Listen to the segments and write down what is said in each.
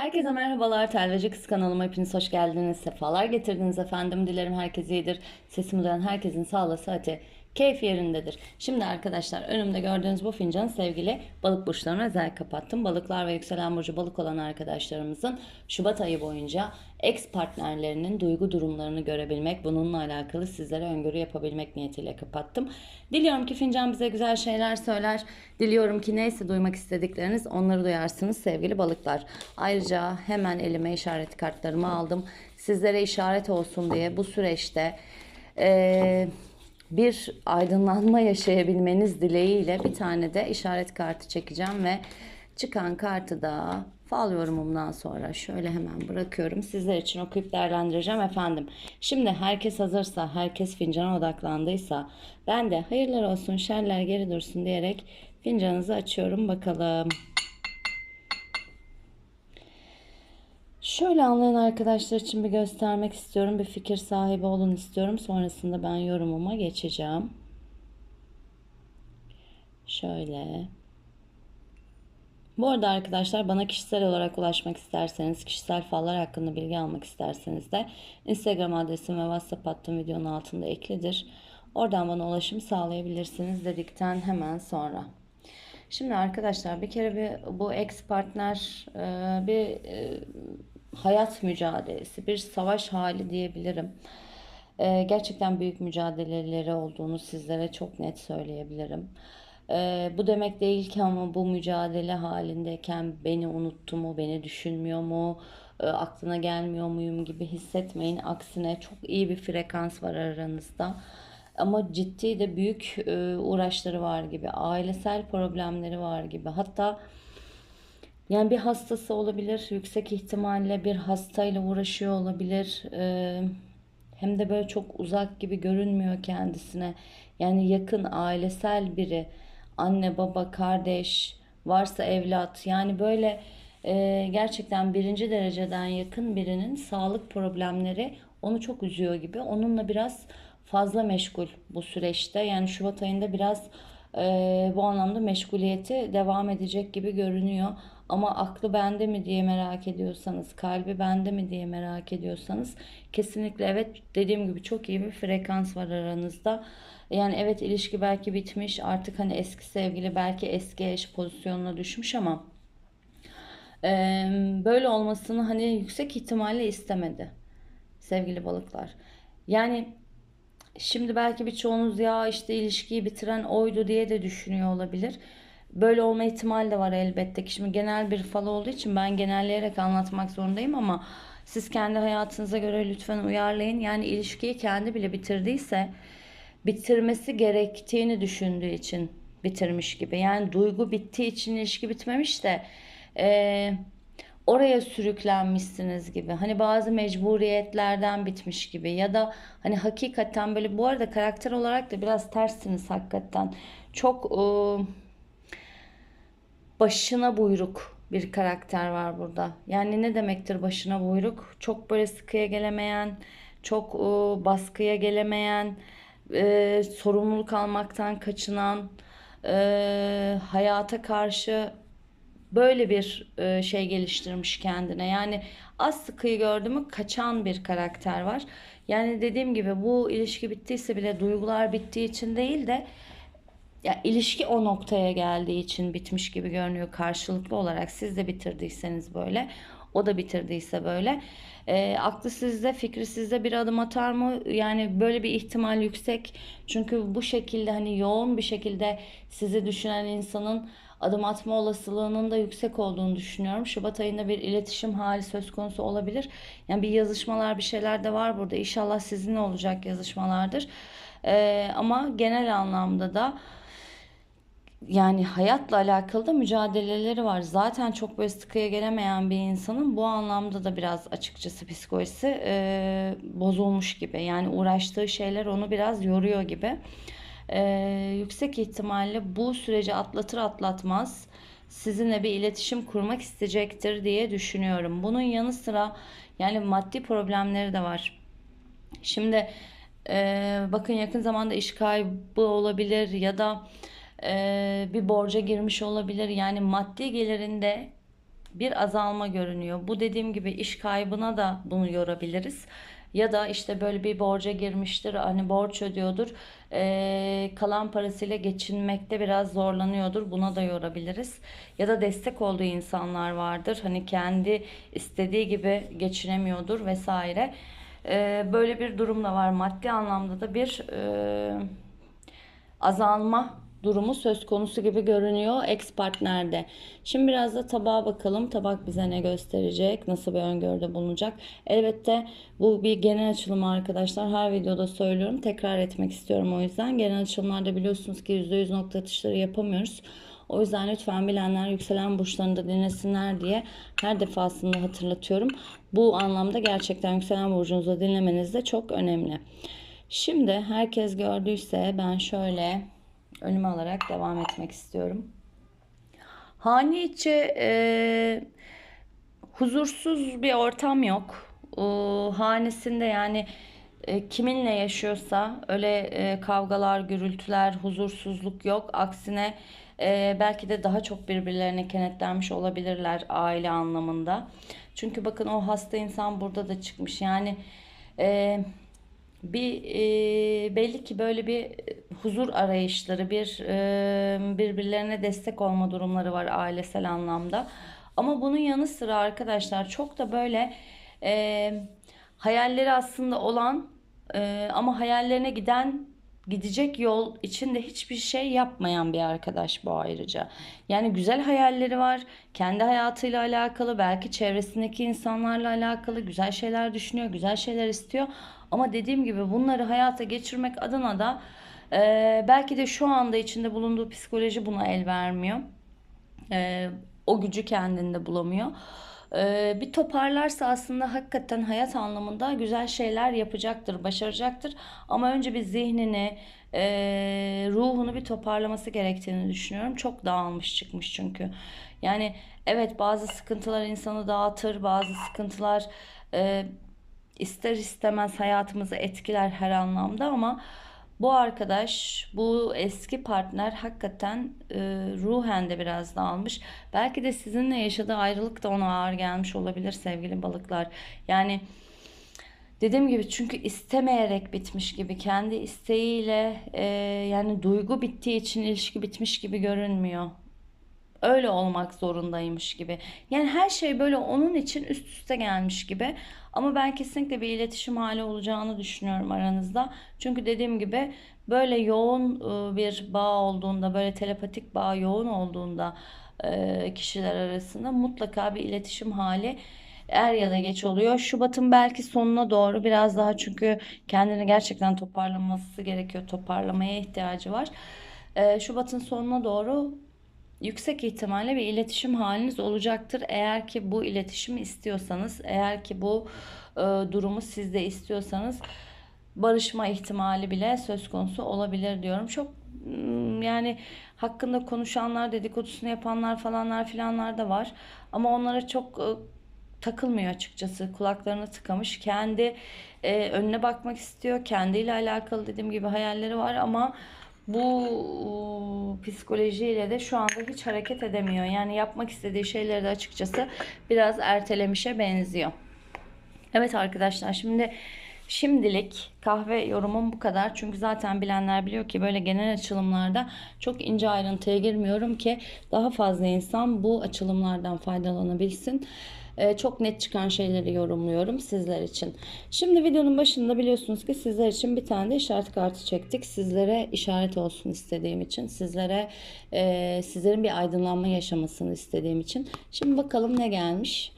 Herkese merhabalar. Telveci Kız kanalıma hepiniz hoş geldiniz. Sefalar getirdiniz efendim. Dilerim herkes iyidir. Sesimi duyan herkesin sağlığı, sıhhati, keyfi yerindedir. Şimdi arkadaşlar önümde gördüğünüz bu fincanı sevgili balık burçlarına özel kapattım. Balıklar ve yükselen burcu balık olan arkadaşlarımızın Şubat ayı boyunca ex partnerlerinin duygu durumlarını görebilmek, bununla alakalı sizlere öngörü yapabilmek niyetiyle kapattım. Diliyorum ki fincan bize güzel şeyler söyler. Diliyorum ki neyse duymak istedikleriniz onları duyarsınız sevgili balıklar. Ayrıca hemen elime işaret kartlarımı aldım. Sizlere işaret olsun diye bu süreçte eee, bir aydınlanma yaşayabilmeniz dileğiyle bir tane de işaret kartı çekeceğim ve çıkan kartı da fal yorumumdan sonra şöyle hemen bırakıyorum. Sizler için okuyup değerlendireceğim efendim. Şimdi herkes hazırsa, herkes fincana odaklandıysa ben de hayırlar olsun, şerler geri dursun diyerek fincanınızı açıyorum bakalım. Şöyle anlayan arkadaşlar için bir göstermek istiyorum. Bir fikir sahibi olun istiyorum. Sonrasında ben yorumuma geçeceğim. Şöyle. Bu arada arkadaşlar bana kişisel olarak ulaşmak isterseniz, kişisel fallar hakkında bilgi almak isterseniz de Instagram adresim ve WhatsApp hattım videonun altında eklidir. Oradan bana ulaşım sağlayabilirsiniz dedikten hemen sonra. Şimdi arkadaşlar bir kere bir bu ex partner bir hayat mücadelesi, bir savaş hali diyebilirim. E, gerçekten büyük mücadeleleri olduğunu sizlere çok net söyleyebilirim. E, bu demek değil ki ama bu mücadele halindeyken beni unuttu mu, beni düşünmüyor mu, e, aklına gelmiyor muyum gibi hissetmeyin. Aksine çok iyi bir frekans var aranızda. Ama ciddi de büyük e, uğraşları var gibi, ailesel problemleri var gibi. Hatta yani bir hastası olabilir, yüksek ihtimalle bir hastayla uğraşıyor olabilir. E, hem de böyle çok uzak gibi görünmüyor kendisine. Yani yakın ailesel biri, anne, baba, kardeş, varsa evlat. Yani böyle e, gerçekten birinci dereceden yakın birinin sağlık problemleri onu çok üzüyor gibi. Onunla biraz fazla meşgul bu süreçte. Yani Şubat ayında biraz e, bu anlamda meşguliyeti devam edecek gibi görünüyor. Ama aklı bende mi diye merak ediyorsanız, kalbi bende mi diye merak ediyorsanız kesinlikle evet dediğim gibi çok iyi bir frekans var aranızda. Yani evet ilişki belki bitmiş artık hani eski sevgili belki eski eş pozisyonuna düşmüş ama e, böyle olmasını hani yüksek ihtimalle istemedi sevgili balıklar. Yani Şimdi belki birçoğunuz ya işte ilişkiyi bitiren oydu diye de düşünüyor olabilir. Böyle olma ihtimali de var elbette ki. Şimdi genel bir fal olduğu için ben genelleyerek anlatmak zorundayım ama siz kendi hayatınıza göre lütfen uyarlayın. Yani ilişkiyi kendi bile bitirdiyse bitirmesi gerektiğini düşündüğü için bitirmiş gibi. Yani duygu bittiği için ilişki bitmemiş de eee oraya sürüklenmişsiniz gibi. Hani bazı mecburiyetlerden bitmiş gibi ya da hani hakikaten böyle bu arada karakter olarak da biraz tersiniz hakikaten. Çok ıı, başına buyruk bir karakter var burada. Yani ne demektir başına buyruk? Çok böyle sıkıya gelemeyen, çok ıı, baskıya gelemeyen, e, sorumluluk almaktan kaçınan, e, hayata karşı böyle bir e, şey geliştirmiş kendine. Yani az sıkıyı gördü mü kaçan bir karakter var. Yani dediğim gibi bu ilişki bittiyse bile duygular bittiği için değil de ya ilişki o noktaya geldiği için bitmiş gibi görünüyor karşılıklı olarak. Siz de bitirdiyseniz böyle, o da bitirdiyse böyle. E, aklı sizde, fikri sizde bir adım atar mı? Yani böyle bir ihtimal yüksek. Çünkü bu şekilde hani yoğun bir şekilde sizi düşünen insanın adım atma olasılığının da yüksek olduğunu düşünüyorum. Şubat ayında bir iletişim hali söz konusu olabilir. Yani bir yazışmalar bir şeyler de var burada. İnşallah sizinle olacak yazışmalardır. Ee, ama genel anlamda da yani hayatla alakalı da mücadeleleri var. Zaten çok böyle sıkıya gelemeyen bir insanın bu anlamda da biraz açıkçası psikolojisi e, bozulmuş gibi. Yani uğraştığı şeyler onu biraz yoruyor gibi. E, yüksek ihtimalle bu süreci atlatır atlatmaz sizinle bir iletişim kurmak isteyecektir diye düşünüyorum. Bunun yanı sıra yani maddi problemleri de var. Şimdi e, bakın yakın zamanda iş kaybı olabilir ya da e, bir borca girmiş olabilir. Yani maddi gelirinde bir azalma görünüyor. Bu dediğim gibi iş kaybına da bunu yorabiliriz. Ya da işte böyle bir borca girmiştir, hani borç ödüyordur, Ee, kalan parasıyla geçinmekte biraz zorlanıyordur. Buna da yorabiliriz. Ya da destek olduğu insanlar vardır. Hani kendi istediği gibi geçinemiyordur vesaire. Ee, böyle bir durum da var. Maddi anlamda da bir e, azalma durumu söz konusu gibi görünüyor ex partnerde. Şimdi biraz da tabağa bakalım. Tabak bize ne gösterecek? Nasıl bir öngörüde bulunacak? Elbette bu bir genel açılım arkadaşlar. Her videoda söylüyorum. Tekrar etmek istiyorum o yüzden. Genel açılımlarda biliyorsunuz ki %100 nokta atışları yapamıyoruz. O yüzden lütfen bilenler yükselen burçlarında dinlesinler diye her defasında hatırlatıyorum. Bu anlamda gerçekten yükselen burcunuzu dinlemeniz de çok önemli. Şimdi herkes gördüyse ben şöyle önüme alarak devam etmek istiyorum. Hane içi e, huzursuz bir ortam yok. E, hanesinde yani e, kiminle yaşıyorsa öyle e, kavgalar, gürültüler, huzursuzluk yok. Aksine e, belki de daha çok birbirlerine kenetlenmiş olabilirler aile anlamında. Çünkü bakın o hasta insan burada da çıkmış. Yani e, bir e, belli ki böyle bir huzur arayışları, bir birbirlerine destek olma durumları var ailesel anlamda. Ama bunun yanı sıra arkadaşlar çok da böyle e, hayalleri aslında olan e, ama hayallerine giden gidecek yol içinde hiçbir şey yapmayan bir arkadaş bu ayrıca. Yani güzel hayalleri var. Kendi hayatıyla alakalı, belki çevresindeki insanlarla alakalı güzel şeyler düşünüyor, güzel şeyler istiyor. Ama dediğim gibi bunları hayata geçirmek adına da e, belki de şu anda içinde bulunduğu psikoloji buna el vermiyor. E, o gücü kendinde bulamıyor. E, bir toparlarsa aslında hakikaten hayat anlamında güzel şeyler yapacaktır, başaracaktır. Ama önce bir zihnini, e, ruhunu bir toparlaması gerektiğini düşünüyorum. Çok dağılmış çıkmış çünkü. Yani evet bazı sıkıntılar insanı dağıtır, bazı sıkıntılar e, ister istemez hayatımızı etkiler her anlamda ama bu arkadaş, bu eski partner hakikaten e, ruhen de biraz dağılmış. Belki de sizinle yaşadığı ayrılık da ona ağır gelmiş olabilir sevgili balıklar. Yani dediğim gibi çünkü istemeyerek bitmiş gibi kendi isteğiyle e, yani duygu bittiği için ilişki bitmiş gibi görünmüyor öyle olmak zorundaymış gibi. Yani her şey böyle onun için üst üste gelmiş gibi. Ama ben kesinlikle bir iletişim hali olacağını düşünüyorum aranızda. Çünkü dediğim gibi böyle yoğun ıı, bir bağ olduğunda, böyle telepatik bağ yoğun olduğunda ıı, kişiler arasında mutlaka bir iletişim hali er ya da geç oluyor. Şubat'ın belki sonuna doğru biraz daha çünkü kendini gerçekten toparlaması gerekiyor. Toparlamaya ihtiyacı var. Şubat'ın sonuna doğru yüksek ihtimalle bir iletişim haliniz olacaktır. Eğer ki bu iletişimi istiyorsanız, eğer ki bu e, durumu siz de istiyorsanız barışma ihtimali bile söz konusu olabilir diyorum. Çok hmm, yani hakkında konuşanlar, dedikodusunu yapanlar falanlar filanlar da var. Ama onlara çok e, takılmıyor açıkçası. Kulaklarını tıkamış. Kendi e, önüne bakmak istiyor. Kendiyle alakalı dediğim gibi hayalleri var ama bu psikolojiyle de şu anda hiç hareket edemiyor. Yani yapmak istediği şeyleri de açıkçası biraz ertelemişe benziyor. Evet arkadaşlar şimdi Şimdilik kahve yorumum bu kadar. Çünkü zaten bilenler biliyor ki böyle genel açılımlarda çok ince ayrıntıya girmiyorum ki daha fazla insan bu açılımlardan faydalanabilsin. Ee, çok net çıkan şeyleri yorumluyorum sizler için. Şimdi videonun başında biliyorsunuz ki sizler için bir tane de işaret kartı çektik. Sizlere işaret olsun istediğim için, sizlere e, sizlerin bir aydınlanma yaşamasını istediğim için. Şimdi bakalım ne gelmiş.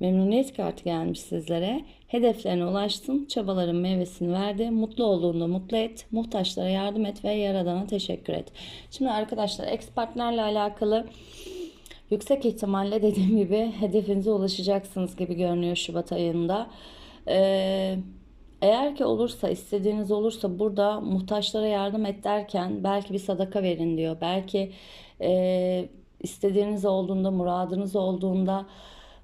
Memnuniyet kartı gelmiş sizlere. Hedeflerine ulaştın, çabaların meyvesini verdi. Mutlu olduğunda mutlu et, muhtaçlara yardım et ve yaradana teşekkür et. Şimdi arkadaşlar ex partnerle alakalı yüksek ihtimalle dediğim gibi hedefinize ulaşacaksınız gibi görünüyor Şubat ayında. Ee, eğer ki olursa, istediğiniz olursa burada muhtaçlara yardım et derken belki bir sadaka verin diyor. Belki e, istediğiniz olduğunda, muradınız olduğunda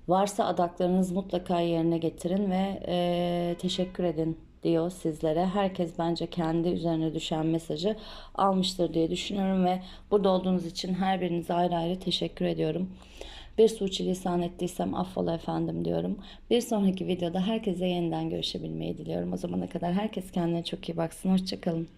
Varsa adaklarınız mutlaka yerine getirin ve e, teşekkür edin diyor sizlere. Herkes bence kendi üzerine düşen mesajı almıştır diye düşünüyorum ve burada olduğunuz için her birinize ayrı ayrı teşekkür ediyorum. Bir suçilisan ettiysem affola efendim diyorum. Bir sonraki videoda herkese yeniden görüşebilmeyi diliyorum. O zamana kadar herkes kendine çok iyi baksın. Hoşçakalın.